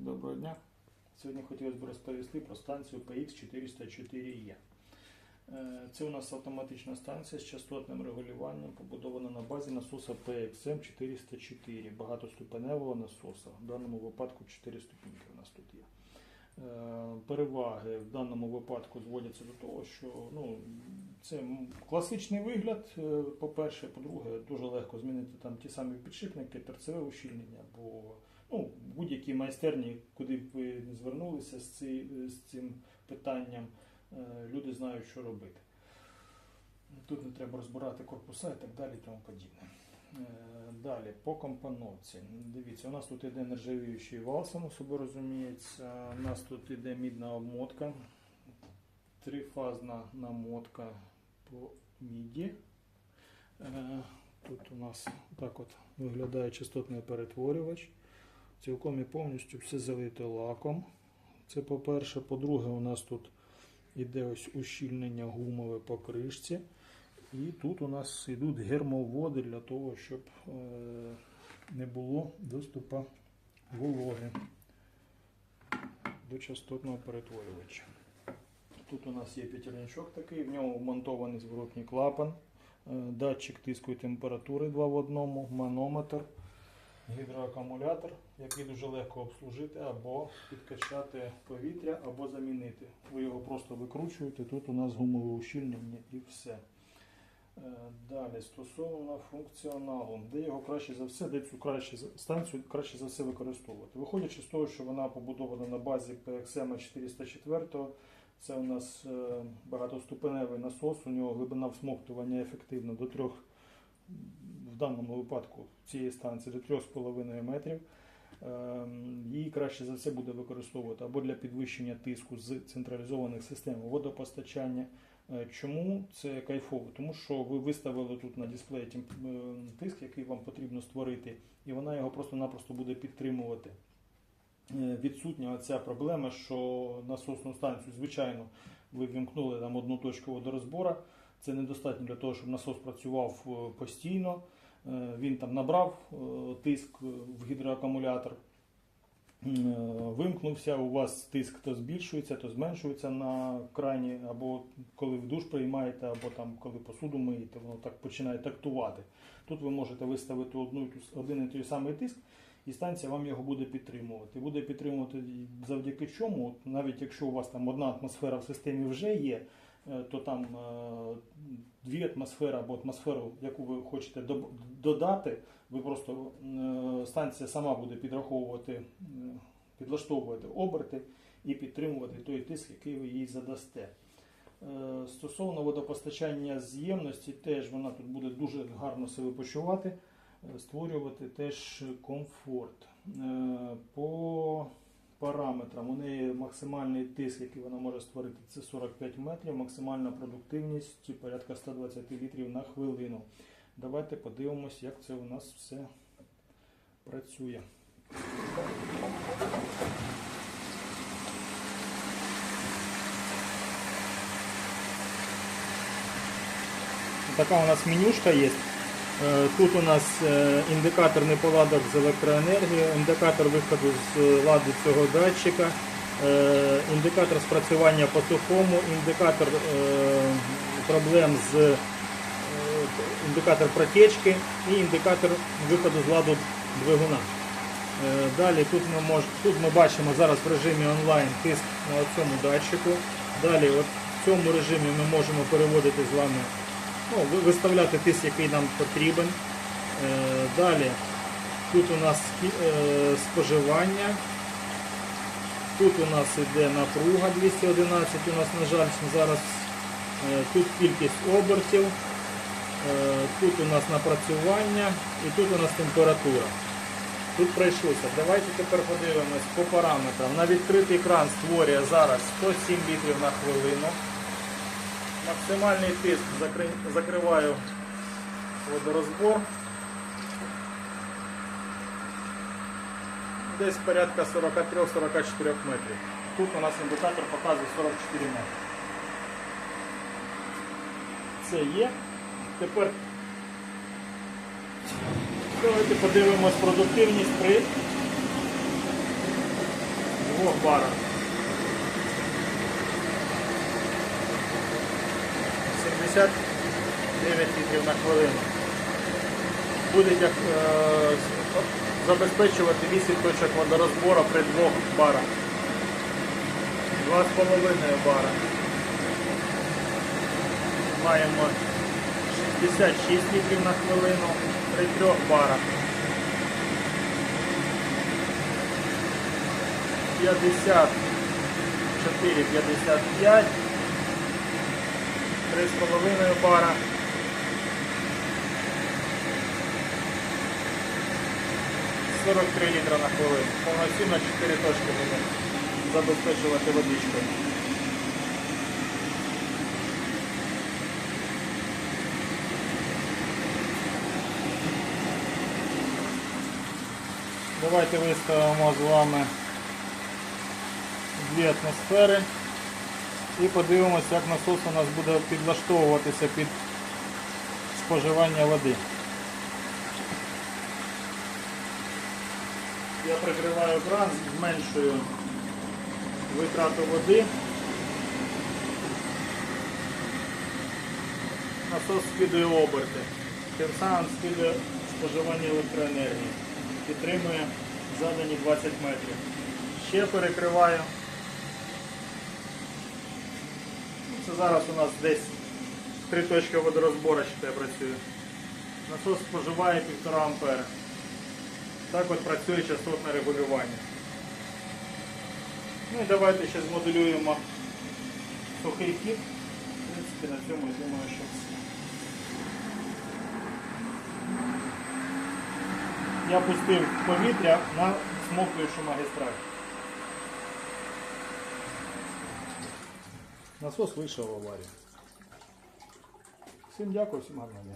Доброго дня. Сьогодні хотілося б розповісти про станцію PX404E. Е, Це у нас автоматична станція з частотним регулюванням, побудована на базі насоса PXM404, багатоступеневого насоса. В даному випадку 4 ступіньки у нас тут є. Е, Переваги в даному випадку зводяться до того, що ну, це класичний вигляд, е, по-перше, по-друге, дуже легко змінити там ті самі підшипники, терцеве ущільнення, бо ну, будь-якій майстерні, куди б ви не звернулися з, ці, з цим питанням, е, люди знають, що робити. Тут не треба розбирати корпуса і так далі і тому подібне. Е, Далі, по компоновці. Дивіться, у нас тут іде нержавіючий вал, само собою розуміється. У нас тут іде мідна обмотка, трифазна намотка по міді. Е, Тут у нас так от виглядає частотний перетворювач. Цілком і повністю все залито лаком. Це по-перше. По-друге, у нас тут іде ось ущільнення гумове по кришці. І тут у нас йдуть гермоводи для того, щоб е, не було доступу вологи до частотного перетворювача. Тут у нас є п'ятерничок такий, в ньому вмонтований зворотній клапан, е, датчик тиску і температури 2 в одному, манометр, гідроакумулятор, який дуже легко обслужити або підкачати повітря, або замінити. Ви його просто викручуєте, тут у нас гумове ущільнення і все. Е, Далі, стосовно функціоналу, де його краще за все, де цю краще станцію краще за все використовувати. Виходячи з того, що вона побудована на базі PXM 404, це у нас е, багатоступеневий насос, у нього глибина всмоктування ефективна до 3, в даному випадку цієї станції до 3,5 метрів. Ем, Її краще за все буде використовувати або для підвищення тиску з централізованих систем водопостачання. Е, Чому це кайфово? Тому що ви виставили тут на дисплеї е, тиск, який вам потрібно створити, і вона його просто-напросто буде підтримувати. Е, Відсутня ця проблема, що насосну станцію, звичайно, ви вімкнули там одну точку водорозбора. Це недостатньо для того, щоб насос працював е, постійно. Е, Він там набрав е, тиск в гідроакумулятор, е, вимкнувся, у вас тиск то збільшується, то зменшується на крані, або коли в душ приймаєте, або там коли посуду миєте, воно так починає тактувати. Тут ви можете виставити одну, один і той самий тиск, і станція вам його буде підтримувати. Буде підтримувати завдяки чому, навіть якщо у вас там одна атмосфера в системі вже є, то там е, дві атмосфери або атмосферу, яку ви хочете додати, ви просто е, станція сама буде підраховувати, е, підлаштовувати оберти і підтримувати той тиск, який ви їй задасте. Е, Стосовно водопостачання з'ємності, теж вона тут буде дуже гарно себе почувати, е, створювати теж комфорт. Е, По параметрам у неї максимальний тиск, який вона може створити, це 45 метрів, максимальна продуктивність порядка 120 літрів на хвилину. Давайте подивимось, як це у нас все працює. Така у нас менюшка є. Е, Тут у нас е, індикатор неполадок з електроенергією, індикатор виходу з ладу цього датчика, е, індикатор спрацювання по сухому, індикатор проблем з індикатор протечки і індикатор виходу з ладу двигуна. Далі тут ми, мож, тут ми бачимо зараз в режимі онлайн тиск на цьому датчику. Далі от в цьому режимі ми можемо переводити з вами ну, виставляти тиск, який нам потрібен. Е, Далі тут у нас е, споживання. Тут у нас йде напруга 211, у нас, на жаль, зараз е, тут кількість обертів, тут у нас напрацювання і тут у нас температура. Тут пройшлося. Давайте тепер подивимось по параметрам. На відкритий кран створює зараз 107 літрів на хвилину. Максимальний тиск закри- закриваю водорозбор. Десь порядка 43-44 метрів. Тут у нас індикатор показує 44 метри. Це є. Тепер давайте подивимось продуктивність при 2 барах. 79 літрів на хвилину. Буде е, забезпечувати 8 точок водорозбору при 2 барах. 2,5 бара. Маємо 66 літрів на хвилину при 3 барах. 54, 55, 3,5 бара. Сорок три літра на хвилину. Повноцінно 4 точки буде забезпечувати водичкою. Давайте виставимо з вами дві атмосфери і подивимося, як насос у нас буде підлаштовуватися під споживання води. Я прикриваю кран, зменшую витрату води. Насос скидує оберти, тим самим скидує споживання електроенергії. Підтримує задані 20 метрів. Ще перекриваю. Ну, Це зараз у нас десь три точки я працюю. Насос споживає 1,5 ампера. Так от працює частотне регулювання. Ну і давайте ще змоделюємо сухий хід. В принципі, на цьому я думаю, що все. Я пустив повітря на смоктуючу магістраль. Насос вийшов в аварію. Всім дякую, всім гарного дня.